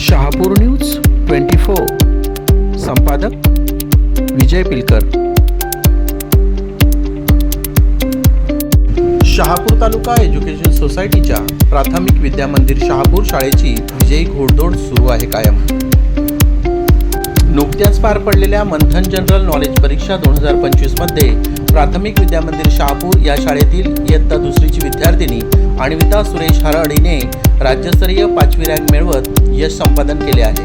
Shahapur news twenty four. संपादक विजय पिलकर. शहापूर तालुका education सोसायटीच्या प्राथमिक विद्यामंदिर शहापूर शाळेची विजयी घोडदौड सुरू आहे कायम. नुकत्याच पार पडलेल्या मंथन जनरल नॉलेज परीक्षा दोन हजार पंचवीसमध्ये प्राथमिक विद्यामंदिर शहापूर या शाळेतील इयत्ता दुसरीची विद्यार्थिनी अन्विता सुरेश हरड हिने राज्यस्तरीय पाचवी रँक मिळवत यश संपादन केले आहे.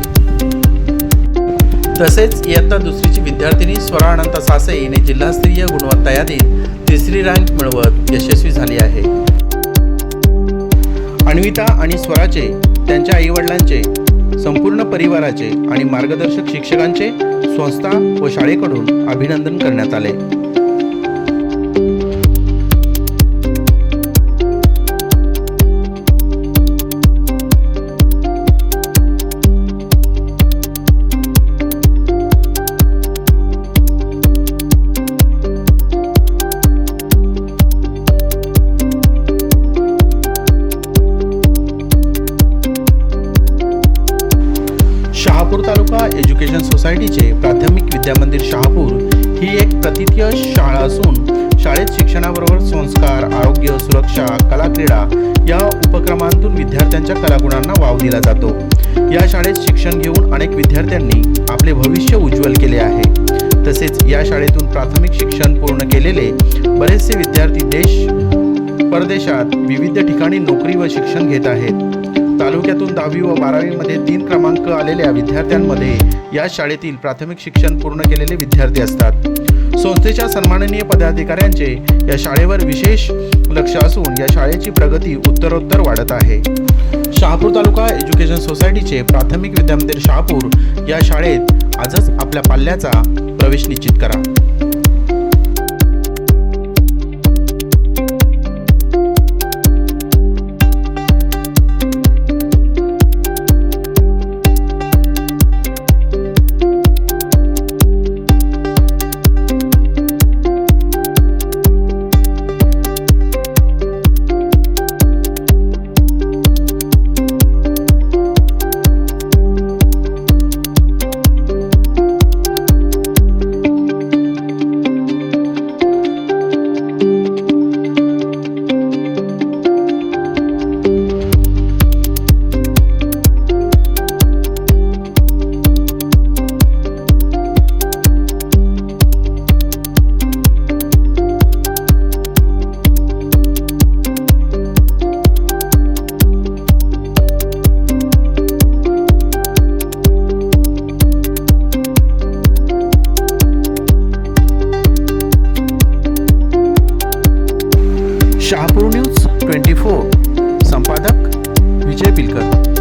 तसेच इयत्ता दुसरीची विद्यार्थिनी स्वरा अनंत सासे हिने जिल्हास्तरीय गुणवत्ता यादीत तिसरी रँक मिळवत यशस्वी झाली आहे. अन्विता आणि स्वराचे त्यांच्या आईवडिलांचे संपूर्ण परिवाराचे आणि मार्गदर्शक शिक्षकांचे संस्था व शाळेकडून अभिनंदन करण्यात आले. शहापूर तालुका एज्युकेशन सोसायटीचे प्राथमिक विद्यामंदिर शहापूर ही एक प्रतितीय शाळा असून शाळेत शिक्षणाबरोबर संस्कार आरोग्य सुरक्षा कला क्रीडा या उपक्रमांतून विद्यार्थ्यांच्या कलागुणांना वाव दिला जातो. या शाळेत शिक्षण घेऊन अनेक विद्यार्थ्यांनी आपले भविष्य उज्ज्वल केले आहे. तसेच या शाळेतून प्राथमिक शिक्षण पूर्ण केलेले बरेचसे विद्यार्थी देश परदेशात विविध ठिकाणी नोकरी व शिक्षण घेत आहेत. तालुक्यातून दहावी व बारावीमध्ये तीन क्रमांक आलेल्या विद्यार्थ्यांमध्ये या शाळेतील प्राथमिक शिक्षण पूर्ण केलेले विद्यार्थी असतात. संस्थेच्या सन्माननीय पदाधिकाऱ्यांचे या शाळेवर विशेष लक्ष असून या शाळेची प्रगती उत्तरोत्तर वाढत आहे. शहापूर तालुका एज्युकेशन सोसायटीचे प्राथमिक विद्यामंदिर शहापूर या शाळेत आजच आपल्या पाल्याचा प्रवेश निश्चित करा. Shahapur news twenty four. संपादक विजय पिलकर.